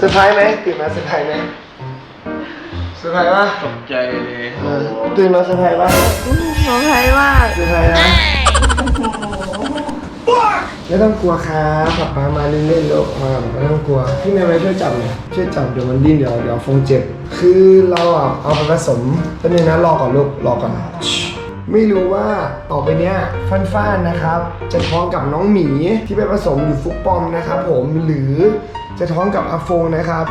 เซอร์ไพรส์ไหมตื่นมาเซอร์ไพรส์ไหมเซอร์ไพรส์ปะตกใจเลยเออตื่นมาเซอร์ไพรส์ปะขอภัยมากเซอร์ไพรส์นะไม่ต้องกลัวครับป๊าป๊ามาเล่นๆลูกมาไม่ต้องกลัวพี่เมย์ไปช่วยจับหน่อยช่วยจับเดี๋ยวมันดิ้นเดี๋ยวเดี๋ยวฟงเจ็บ คือเราอะเอาไปผสมแป๊บนึงนะรอก่อนลูกรอก่อนไม่รู้ว่าต่อไปเนี้ยฟันฟ้านๆนะครับ จะท้องกับน้องหมีที่ไปผสมอยู่ฟุกปอมนะครับผมหรือ จะท้องกับอาฟงนะครับ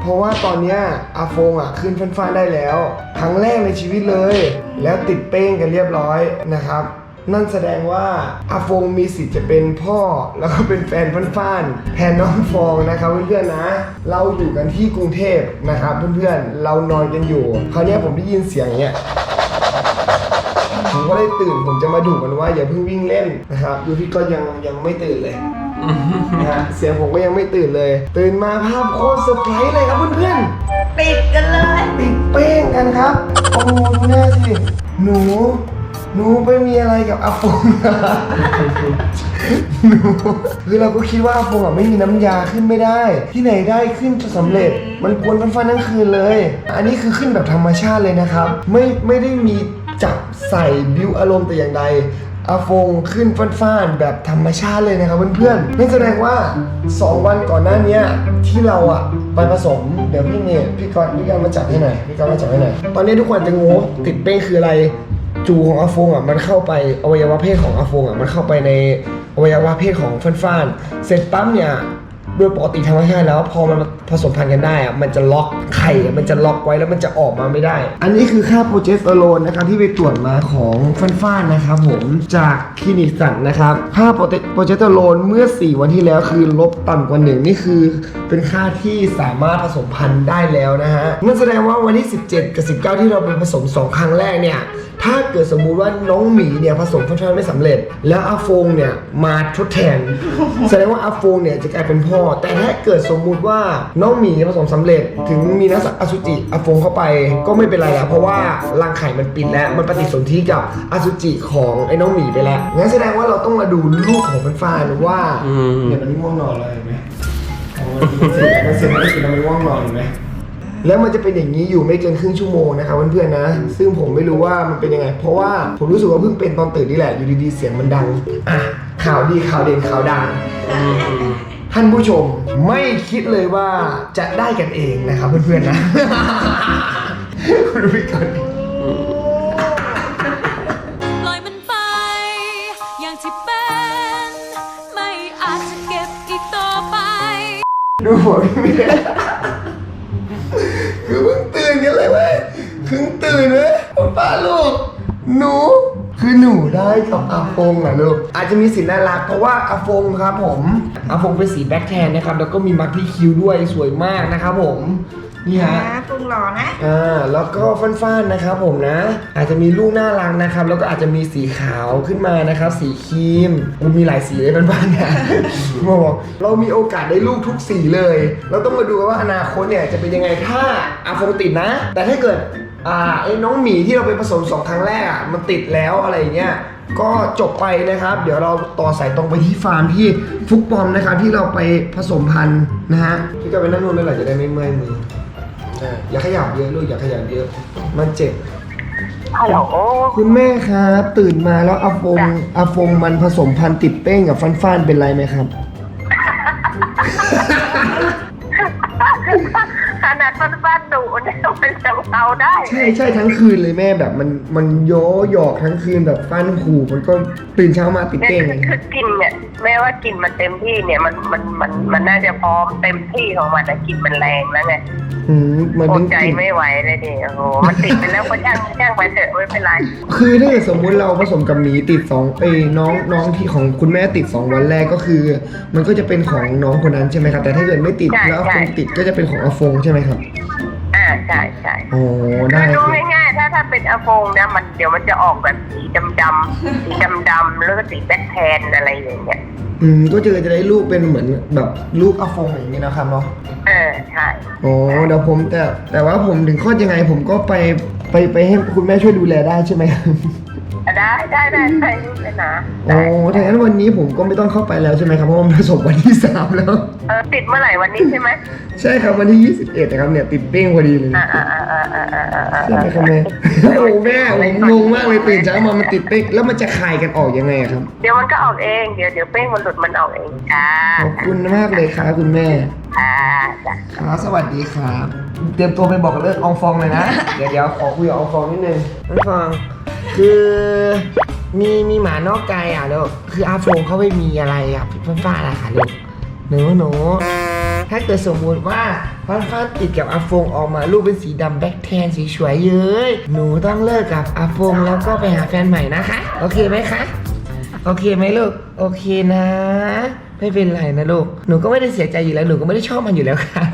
เพราะว่าตอนนี้อาฟงอะขึ้นฟันฟ้านได้แล้ว ครั้งแรกในชีวิตเลย แล้วติดเป้งกันเรียบร้อยนะครับ นั่นแสดงว่าอาฟงมีสิทธิ์จะเป็นพ่อแล้วก็เป็นแฟนฟันฟ้านแทนน้องฟองนะครับเพื่อนๆนะ เราอยู่กันที่กรุงเทพนะครับเพื่อนๆเรานอนกันอยู่คราวนี้ผมได้ยินเสียงเนี้ยผมก็เลยตื่นผมจะมาดูกันว่าอย่าเพิ่งวิ่งเล่นนะครับดูพี่ก็ยังยังไม่ตื่นเลย นะฮะเสียงผมก็ยังไม่ตื่นเลย ตื่นมาภาพโคตรเซอร์ไพรส์เลยครับเพื่อนติดกันเลย ๆติดเป้งกันครับ โอ้ดูหน้าสิ หนู หนูไปมีอะไรกับอาฟงหนูคือเราก็คิดว่าอาฟงอะไม่มีน้ำยาขึ้นไม่ได้ ที่ไหนได้ขึ้นจะสำเร็จ มันกวนฟันๆทั้งคืนเลย อันนี้คือขึ้นแบบธรรมชาติเลยนะครับ ไม่ไม่ได้มีจับใส่บิวอารมณ์แต่อย่างใด อาฟงขึ้นฟ้านๆแบบธรรมชาติเลยนะครับเพื่อนๆนั่นแสดงว่า 2 วันก่อนหน้าเนี้ยที่เราอะไปผสม เดี๋ยวพี่เนี่ยพี่กรณ์พี่กรณ์มาจับให้หน่อยพี่กรณ์มาจับให้หน่อยตอนนี้ทุกคนจะงงว่าติดเป้งคืออะไรจูของอาฟงอะมันเข้าไปอวัยวะเพศของอาฟงอะมันเข้าไปในอวัยวะเพศของฟันฟ้านๆเสร็จปั๊บเนี่ย โดยปกติธรรมชาติแล้วพอมันผสมพันธุ์กันได้อะมันจะล็อกไข่อะมันจะล็อกไว้แล้วมันจะออกมาไม่ได้ อันนี้คือค่าโปรเจสเตอโรนนะครับที่ไปตรวจมาของฟันฟ้านนะครับผมจากคลินิกสันนะครับค่าโปรเจโปรเจสเตอโรนเมื่อ 4 วันที่แล้วคือลบต่ำกว่าหนึ่งนี่คือ เป็นค่าที่สามารถผสมพันธุ์ได้แล้วนะฮะนั่นแสดงว่าวันที่ 17 กับ 19 ที่เราไปผสม 2 ครั้งแรกเนี่ย ถ้าเกิดสมมุติว่าน้องหมีเนี่ยผสมฟันฟันไม่สำเร็จ แล้วอาฟงเนี่ยมาทดแทน แสดงว่าอาฟงเนี่ยจะกลายเป็นพ่อ แต่ถ้าเกิดสมมุติว่าน้องหมีผสมสำเร็จ ถึงมีนักอสุจิอาฟงเข้าไปก็ไม่เป็นไรแล้วเพราะว่ารังไข่มันปิดแล้วมันปฏิสนธิกับอสุจิของไอ้น้องหมีไปแล้วงั้นแสดงว่าเราต้องมาดูลูกของฟันฟ้านว่าเนี่ยมันง่วงนอนเลยเห็นไหมอ๋อมันเสร็จมันเสร็จแล้วมันง่วงนอนเห็นไหม แล้วมันจะเป็นอย่างนี้อยู่ไม่เกินครึ่งชั่วโมงนะครับเพื่อนๆนะ ซึ่งผมไม่รู้ว่ามันเป็นยังไง เพราะว่าผมรู้สึกว่าเพิ่งเป็นตอนตื่นนี่แหละอยู่ดีๆเสียงมันดังอะข่าวดีข่าวเด่นข่าวดังท่านผู้ชมไม่คิดเลยว่าจะได้กันเองนะครับเพื่อนๆนะคุณดูพี่ก่อนปล่อยมันไป อย่างที่เป็นไม่อาจจะเก็บอีกต่อไป ดูหัวพี่เมียคือเพิ่งตื่นกันเลยเว้ยเพิ่ง ตื่นเว้ยป้าลูก หนู คือหนูได้กับอาฟงอะลูก อาจจะมีสีน่ารักเพราะว่าอาฟงครับผมอาฟงเป็นสีแบ็คแทนนะครับ แล้วก็มีมาร์คที่คิ้วด้วยสวยมากนะครับผม นี่ฮะ นะปรุงหล่อนะ อ่าแล้วก็ฟ้านๆนะครับผมนะ อาจจะมีลูกน่ารักนะครับ แล้วก็อาจจะมีสีขาวขึ้นมานะครับ สีครีมมันมีหลายสีเลยฟ้านๆเนี่ยบอกเรามีโอกาสได้ลูกทุกสีเลย เราต้องมาดูกันว่าอนาคตเนี่ยจะเป็นยังไงถ้าอาฟงติดนะ แต่ถ้าเกิด อ่าไอ้น้องหมีที่เราไปผสมสองครั้งแรกอะมันติดแล้วอะไรอย่างเงี้ยก็จบไปนะครับ เดี๋ยวเราต่อสายตรงไปที่ฟาร์มที่ฟุกปอมนะครับที่เราไปผสมพันธุ์นะฮะพี่ก็ไปนั่งนู่นเลยแหละจะได้ไม่เมื่อยมือใช่อย่าขยับเยอะลูกอย่าขยับเยอะมันเจ็บ ฮัลโหลคุณแม่ครับตื่นมาแล้วอาฟงอาฟงมันผสมพันธุ์ติดเป้งกับฟันฟ้านเป็นไรไหมครับ ขนาดฟันฟันดุเนี่ยมันยังเอาได้ใช่ใช่ทั้งคืนเลยแม่แบบมันมันโยหยอกทั้งคืนแบบฟันขู่มันก็ตื่นเช้ามาติดเนี่ยเป้งคืเลอยคือกินเนี่ยแม้ว่ากินมันเต็มที่เนี่ยมันมันมันมันน่าจะพร้อมเต็มที่ของมันแต่กินมันแรงแล้วไงอืมมันอเป็ดนใจกลิ่นไม่ไหวเลยดิโอ้โหมันติดไปแล้วก็ช่างช่างไปเถอะไม่เป็นไรคือถ้าเกิดสมมุติเราผสมกับหมีติดสองเอ้ยน้องน้องที่ของคุณแม่ติดสองวันแรกก็คือ มันก็จะเป็นของน้องคนนั้นใช่ไหมครับแต่ถ้าเกิดไม่ติดใช่แล้วอาฟงใช่ติดก็จะเป็นของอาฟงใช่ไหมครับ อ่าใช่ใช่อ๋อได้คือดูครับง่ายๆถ้าถ้าเป็นอาโฟงเนี่ยมันเดี๋ยวมันจะออกแบบสีดำดำๆสีดำดำๆแล้วก็สีแบล็คแทนอะไรอย่างเงี้ยอืมก็เจอจะได้ลูกเป็นเหมือนแบบลูกอาฟงอย่างนี้นะครับเนาะ เออใช่อ๋อเดี๋ยวผมแต่แต่ว่าผมถึงข้อดยังไงผมก็ไปไปไปให้คุณแม่ช่วยดูแลได้ใช่ไหมครับ ได้ได้ได้ใช่เลยนะโอ้ถ้างั้นวันนี้ผมก็ไม่ต้องเข้าไปแล้วใช่ไหมครับเพราะว่ามันสบวันที่สามแล้ว เออติดเมื่อไหร่วันนี้ใช่ไหมใช่ครับวันที่ยี่สิบเอ็ดนะครับเนี่ยติดเป้งพอดีเลยอ่าอ่าอ่าอ่าอ่าอ่าใช่ไหมครับแม่โอ้แม่ผมงงมากเลยตื่นเช้ามามันติดเป้งแล้วมันจะคายกันออกยังไงครับ เดี๋ยวมันก็ออกเองเดี๋ยวเดี๋ยวเป้งมันหลุดมันออกเองจ้าขอบคุณมากเลยครับคุณแม่ค่ะครับสวัสดีครับ เตรียมตัวไปบอกเลิกอองฟองเลยนะ เดี๋ยวเดี๋ยวขอคุยกับอองฟองนิดนึงอองฟอง คือมีมีหมานอกใจอะลูกคืออาโฟงเขาไปมีอะไรอะฟ้าฟ้าๆอะค่ะลูกหนูหนูถ้าเกิดสมมุติว่าฟ้าฟ้าติดกับอาฟงออกมาลูกเป็นสีดำแบ็คแทนสีสวยเย้ยหนูต้องเลิกกับอาฟงแล้วก็ไปหาแฟนใหม่นะคะ โอเคไหมคะ โอเคไหมลูก โอเคนะ ไม่เป็นไรนะลูก หนูก็ไม่ได้เสียใจอยู่แล้ว หนูก็ไม่ได้ชอบมันอยู่แล้วค่ะ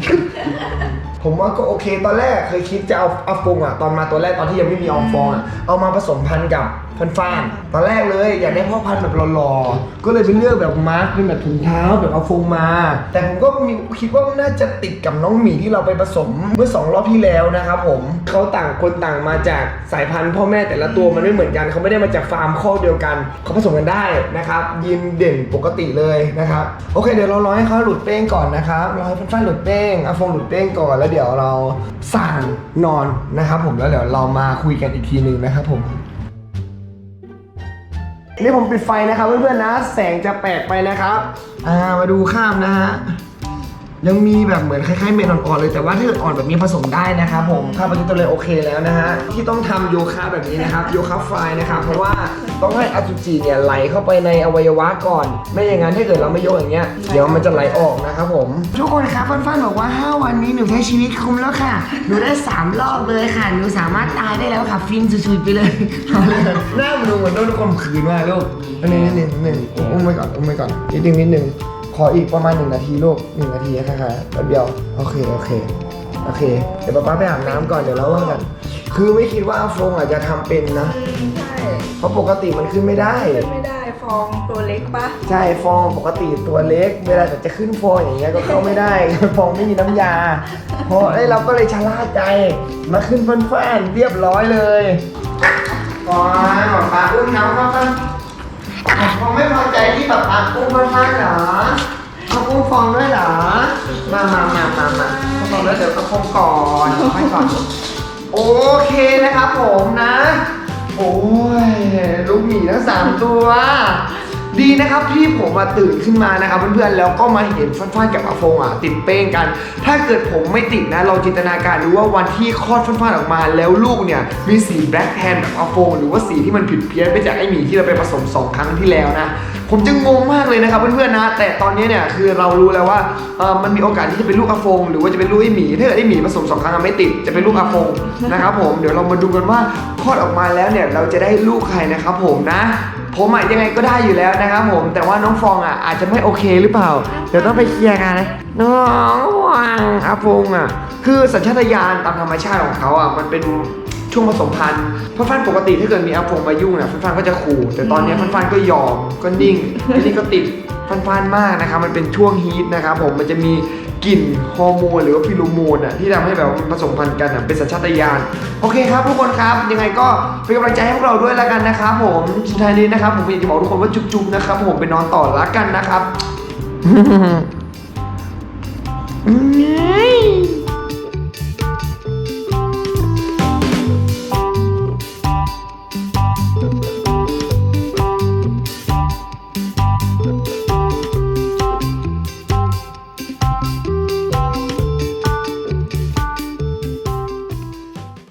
ผมว่าก็โอเค ตอนแรกเคยคิดจะเอาเอาฟงอะตอนมาตัวแรกตอนที่ยังไม่มีอองฟองอะเอามาผสมพันธุ์กับฟันฟานตอนแรกเลยอยากได้พ่อพันธุ์แบบหล่อๆก็เลยไปเลือกแบบมาร์คเป็นแบบถุงเท้าแบบเอาฟงมา แต่ผมก็มีคิดว่าน่าจะติดกับน้องหมีที่เราไปผสมเมื่อสองรอบที่แล้วนะครับผมเขาต่างคนต่างมาจากสายพันธุ์พ่อแม่แต่ละตัวมันไม่เหมือนกันเขาไม่ได้มาจากฟาร์มข้อกเดียวกันเขาผสมกันได้นะครับยินเด่นปกติเลยนะครับโอเคเดี๋ยวเรารอให้เขาหลุดเป้งก่อนนะครับรอให้ฟันๆหลุดเป้งอาฟงหลุดเป้งก่อนแล้วเดี๋ยวเราสั่งนอนนะครับผมแล้วเดี๋ยวเรามาคุยกันอีกทีหนึ่งนะครับผมนี่ผมปิดไฟนะครับเพื่อนๆนะ แสงจะแปลกไปนะครับ อ่ามาดูข้ามนะฮะ ยังมีแบบเหมือนคล้ายๆเมนอ่อนๆเลยแต่ว่าถ้าเกิดอ่อนแบบนี้ผสมได้นะครับผมข้าวปฏิตัวเลยโอเคแล้วนะฮะที่ต้องทำโยคะแบบนี้นะครับโยคะไฟนะครับเพราะว่าต้องให้อสุจิเนี่ยไหลเข้าไปในอวัยวะก่อน ไม่อย่างนั้นถ้าเกิดเราไม่โยกอย่างเงี้ยเดี๋ยวมันจะไหลออกนะครับผม ทุกคนครับฟันๆบอกว่า 5 วันนี้หนูใช้ชีวิตคุ้มแล้วค่ะ หนูได้ 3 รอบเลยค่ะ หนูสามารถตายได้แล้วค่ะ ฟินสุดๆไปเลยหน้ามันดูเหมือนโดนข่มขืนมากลูกอันนี้นิดนึงนิดนึงอุ้มไปก่อนอุ้มไปก่อนนิดนึงนิดนึง ขออีกประมาณหนึ่งนาทีลูกหนึ่งนาทีนะคะแป๊บเดียวโอเคโอเคโอเค เดี๋ยวป๊าป๊าไปอาบน้ำก่อนเดี๋ยวเราว่ากัน คือไม่คิดว่าอาฟงอาจจะทำเป็นนะ ใช่เพราะปกติมันขึ้นไม่ได้เป็นไม่ได้ฟองตัวเล็กปะใช่ฟองปกติตัวเล็ก เวลาแต่จะขึ้นฟองอย่างเงี้ยก็เข้าไม่ได้ ฟองไม่มีน้ำยาเพราะไอ้ยเราก็เลยชะล่าใจมาขึ้นฟันๆเรียบร้อยเลยก่อนบอกป๊าอุ้มน้ำฟันๆ ฟองไม่พอใจที่แบบป๊าอุ้มฟันๆเหรอเอาอุ้มฟองด้วยเหรอ มามามามามาเอาฟองแล้วเดี๋ยวเอาฟองก่อนให้ก่อน โอเคนะครับผมนะ โอ้ยลูกหมีทั้งสามตัว ดีนะครับที่ผมมาตื่นขึ้นมานะครับเพื่อนๆแล้วก็มาเห็นฟันฟันกับอาฟงอะติดเป้งกัน ถ้าเกิดผมไม่ติดนะเราจินตนาการดูว่าวันที่คลอดฟันฟันออกมา แล้วลูกเนี่ยมีสีแบล็คแทนแบบอาฟงหรือว่าสีที่มันผิดเพี้ยนไปจากไอหมีที่เราไปผสมสองครั้งที่แล้วนะผมจะงงมากเลยนะครับเพื่อนๆนะแต่ตอนนี้เนี่ยคือเรารู้แล้วว่ามันมีโอกาสที่จะเป็นลูกอาฟง หรือว่าจะเป็นลูกไอหมีถ้าเกิดไอหมีผสมสองครั้งไม่ติดจะเป็นลูกอาฟงนะครับผมเดี๋ยวเรามาดูกันว่าคลอดออกมาแล้วเนี่ยเราจะได้ลูกใครนะครับผมนะ ผมอะยังไงก็ได้อยู่แล้วนะครับผม แต่ว่าน้องฟองอะอาจจะไม่โอเคหรือเปล่า เดี๋ยวต้องไปเคลียร์กันนะน้องฟองอาฟงอะ คือสัญชาตญาณตามธรรมชาติของเขาอะมันเป็นช่วงผสมพันธุ์เพราะฟันปกติถ้าเกิดมีอาฟงมายุ่งเนี่ยฟันฟันก็จะขู่ แต่ตอนเนี้ยฟันฟันก็ยอมก็นิ่งไอ้นี่ก็ติดฟันฟันมากนะครับมันเป็นช่วงฮีทนะครับผมมันจะมี กลิ่นฮอร์โมนหรือว่าฟิโรโมนอะที่ทำให้แบบว่ามันผสมพันธุ์กันอะเป็นสัญชาตญาณโอเคครับทุกคนครับยังไงก็เป็นกำลังใจให้พวกเราด้วยแล้วกันนะครับผมสุดท้ายนี้นะครับผมอยากจะบอกทุกคนว่าจุ๊บๆนะครับผมไปนอนต่อละกันนะครับ อืม